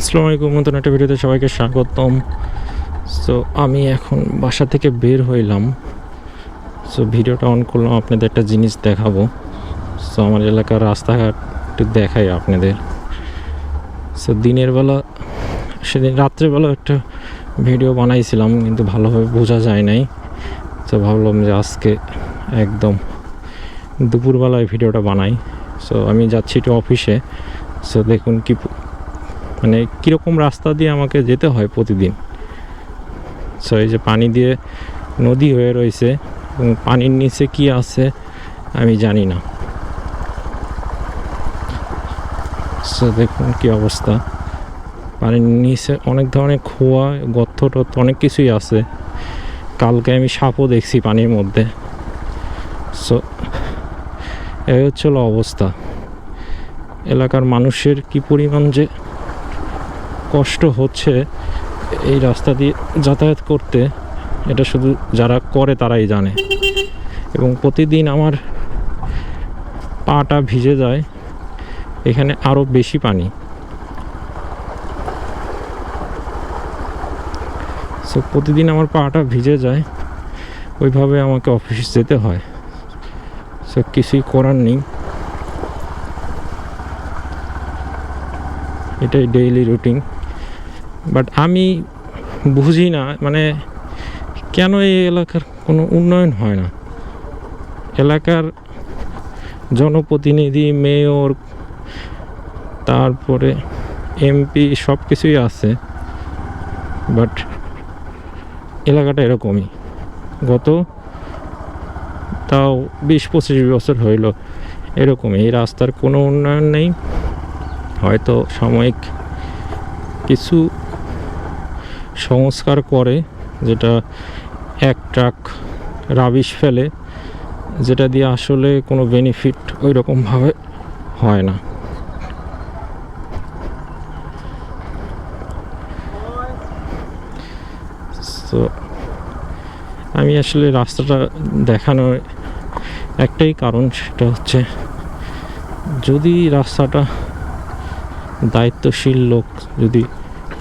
আসসালামু আলাইকুম, নতুন একটা ভিডিওতে সবাইকে স্বাগতম। সো আমি এখন বাসা থেকে বের হইলাম। সো ভিডিওটা অন করলাম, আপনাদের একটা জিনিস দেখাবো। সো আমার এলাকার রাস্তাঘাট একটু দেখাই আপনাদের। সো দিনের বেলা, সেদিন রাত্রেবেলা একটা ভিডিও বানাইছিলাম, কিন্তু ভালোভাবে বোঝা যায় নাই। তো ভাবলাম যে আজকে একদম দুপুরবেলায় ভিডিওটা বানাই। সো আমি যাচ্ছি একটু অফিসে। সো দেখুন কি মানে কীরকম রাস্তা দিয়ে আমাকে যেতে হয় প্রতিদিন? সো এই যে পানি দিয়ে নদী হয়ে রয়েছে এবং পানির নিচে কি আছে আমি জানি না। সো দেখুন কি অবস্থা। পানির নিচে অনেক ধরনের খোয়া, গর্ত টর্ত অনেক কিছুই আছে। কালকে আমি সাপও দেখছি পানির মধ্যে। সো এই হচ্ছে হলো অবস্থা। এলাকার মানুষের কি পরিমাণ যে কষ্ট হচ্ছে এই রাস্তা দিয়ে যাতায়াত করতে, এটা শুধু যারা করে তারাই জানে। এবং প্রতিদিন আমার পাটা ভিজে যায়, এখানে আরও বেশি পানি। সো প্রতিদিন আমার পাটা ভিজে যায়, ওইভাবে আমাকে অফিস যেতে হয়। সো কিছুই করার নেই। এটাই ডেইলি রুটিন বাট আমি বুঝি না মানে কেন এই এলাকার কোনো উন্নয়ন হয় না? এলাকার জনপ্রতিনিধি, মেয়র, তারপরে এমপি সব কিছুই আছে বাট এলাকাটা এরকমই। গত তাও বিশ পঁচিশ বছর হইল এরকমই, এই রাস্তার কোনো উন্নয়ন নেই। হয়তো সাময়িক কিছু সংস্কার করে, যেটা এক ট্রাক রাবিশ ফেলে, যেটা দিয়ে আসলে কোনো বেনিফিট ওই রকমভাবে হয় না। তো আমি আসলে রাস্তাটা দেখানোর একটাই কারণ, সেটা হচ্ছে যদি রাস্তাটা দায়িত্বশীল লোক যদি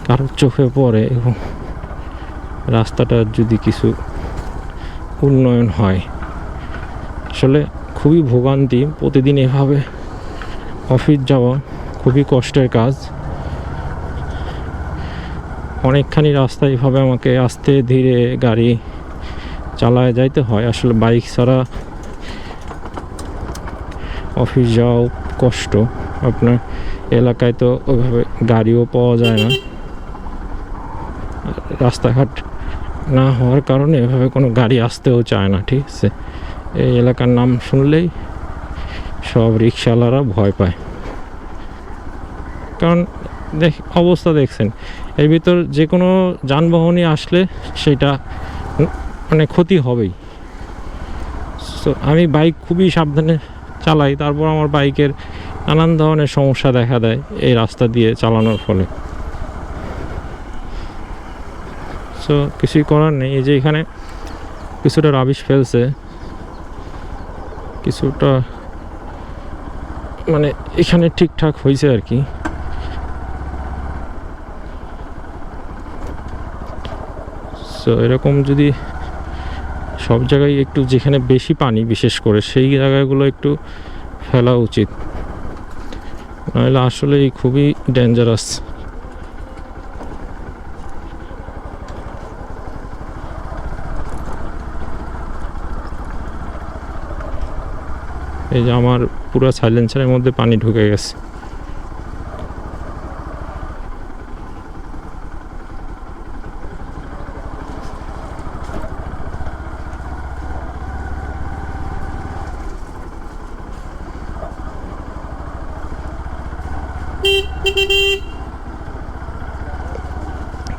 কারোর চোখে পড়ে এবং রাস্তাটা যদি কিছু উন্নয়ন হয়। আসলে খুবই ভোগান্তি, প্রতিদিন এভাবে অফিস যাওয়া খুবই কষ্টের কাজ। অনেকখানি রাস্তা এভাবে আমাকে আস্তে ধীরে গাড়ি চালায় যাইতে হয়। আসলে বাইক ছাড়া অফিস যাওয়াও কষ্ট। আপনার এলাকায় তো ওইভাবে গাড়িও পাওয়া যায় না। রাস্তাঘাট না হওয়ার কারণে এভাবে কোনো গাড়ি আসতেও চায় না, ঠিক আছে? এই এলাকার নাম শুনলেই সব রিক্সাওয়ালারা ভয় পায়। কারণ দেখ, অবস্থা দেখছেন, এর ভিতর যে কোনো যানবাহনই আসলে সেটা মানে ক্ষতি হবেই। সো আমি বাইক খুবই সাবধানে চালাই, তারপর আমার বাইকের নানান ধরনের সমস্যা দেখা দেয় এই রাস্তা দিয়ে চালানোর ফলে। সো কিছুই করার নেই। এই যে এখানে কিছুটা রাবিশ ফেলছে। কিছুটা মানে এখানে ঠিকঠাক হয়েছে আর কি। সো এরকম যদি সব জায়গায় একটু যেখানে বেশি পানি, বিশেষ করে সেই জায়গাগুলো একটু ফেলা উচিত। নাহলে আসলেই খুবই ডেঞ্জারাস এই যে আমার পুরো সাইলেন্সারের মধ্যে পানি ঢুকে গেছে।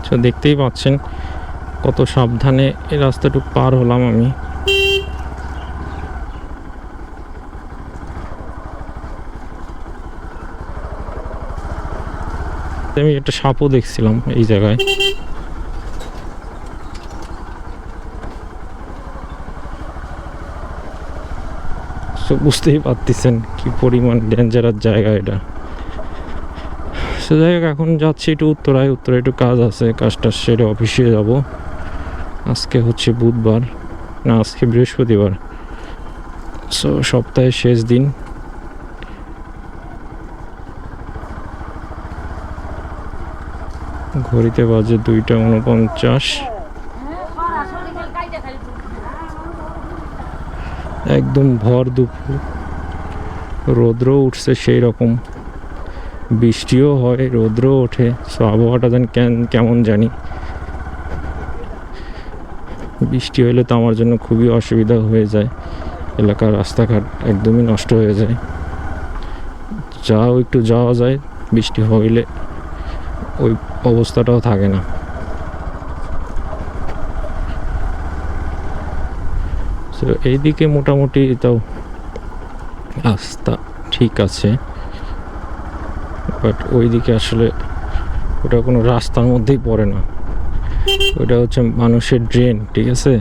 তো দেখতেই পাচ্ছেন কত সাবধানে এই রাস্তাটুকু পার হলাম আমি। আমি একটা সাপও দেখছিলাম এই জায়গায়। তো বুঝতেই পারতেছেন কি পরিমাণ ডেঞ্জারাস জায়গা এটা। সে যাই হোক, এখন যাচ্ছি একটু উত্তরায়। উত্তরায় একটু কাজ আছে, কাজটা সেরে অফিসে যাব। আজকে হচ্ছে বুধবার, না, আজকে বৃহস্পতিবার। সো সপ্তাহের শেষ দিন। ঘড়িতে বাজে দুইটা উনপঞ্চাশ। একদম ভর দুপুর। রৌদ্র উঠছে সেই রকম বৃষ্টিও হয় রৌদ্র ওঠে। সো আবহাওয়াটা যেন কেন- কেমন জানি। বৃষ্টি হলে তো আমার জন্য খুবই অসুবিধা হয়ে যায়। এলাকার রাস্তাঘাট একদমই নষ্ট হয়ে যায়। যাও, একটু যাওয়া যায়। বৃষ্টি হইলে ওই অবস্থাটাও থাকে না। তো এইদিকে মোটামুটি তাও রাস্তা ঠিক আছে। বাট ওইদিকে আসলে ওটা কোনো রাস্তার মধ্যেই পড়ে না। ওটা হচ্ছে মানুষের ড্রেন ঠিক আছে?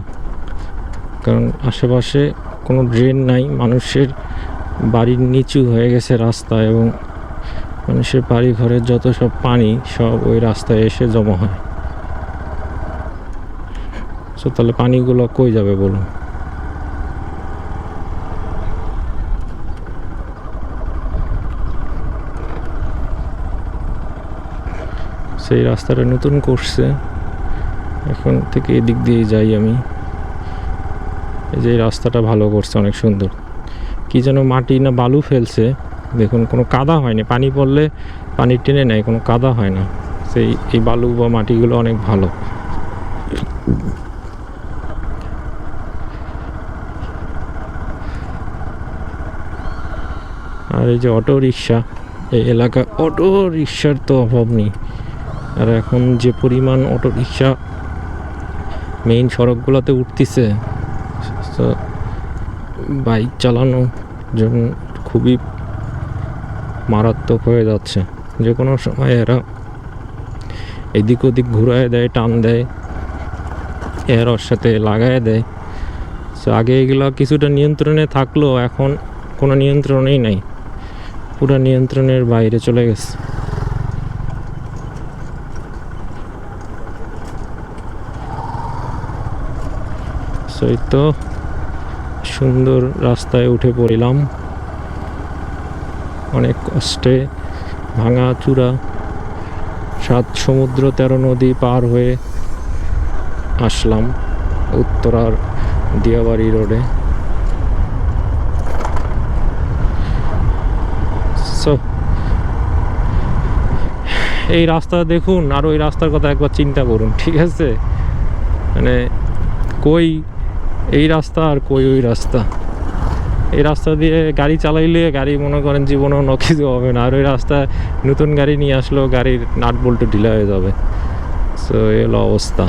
কারণ আশেপাশে কোনো ড্রেন নাই, মানুষের বাড়ির নিচু হয়ে গেছে রাস্তা এবং মানুষের বাড়ি ঘরের যত সব পানি, সব ওই রাস্তায় এসে জমা হয়। সো তাহলে পানিগুলো কই যাবে বলুন? সেই রাস্তাটা নতুন করছে। এখন থেকে এদিক দিয়ে যাই আমি। এই যে রাস্তাটা ভালো করছে, অনেক সুন্দর। কি যেন মাটি না বালু ফেলছে। দেখুন, কোনো কাদা হয়নি। পানি পড়লে পানি টেনে নেয়, কোনো কাদা হয় না। সেই, এই বালু বা মাটিগুলো অনেক ভালো। আর এই যে অটো রিক্সা, এই এলাকা, অটো রিক্সার তো অভাব নেই। আর এখন যে পরিমাণ অটো রিক্সা মেইন সড়কগুলোতে উঠতেছে, তো বাইক চালানো জন্য খুবই মারাত্মক হয়ে যাচ্ছে। যে কোনো সময় এরা এদিক ওদিক ঘুরায় দেয়, টান দেয়, এর ওর সাথে লাগায় দেয়। তো আগে এগুলো কিছুটা নিয়ন্ত্রণে থাকলেও এখন কোনো নিয়ন্ত্রণেই নাই। পুরো নিয়ন্ত্রণের বাইরে চলে গেছে। সেই তো সুন্দর রাস্তায় উঠে পড়িলাম। অনেক কষ্টে, ভাঙা চূড়া, সাত সমুদ্র তেরো নদী পার হয়ে আসলাম উত্তরার দিয়াবাড়ি রোডে। এই রাস্তা দেখুন, আর ওই রাস্তার কথা একবার চিন্তা করুন, ঠিক আছে? মানে কই এই রাস্তা আর কই ওই রাস্তা? এই রাস্তা দিয়ে গাড়ি চালাইলে গাড়ি মনে করেন জীবনেও কিছু হবে না। আর ওই রাস্তায় নতুন গাড়ি নিয়ে আসলেও গাড়ির নাট বল্টু ঢিলা হয়ে যাবে। সো এই হলো অবস্থা।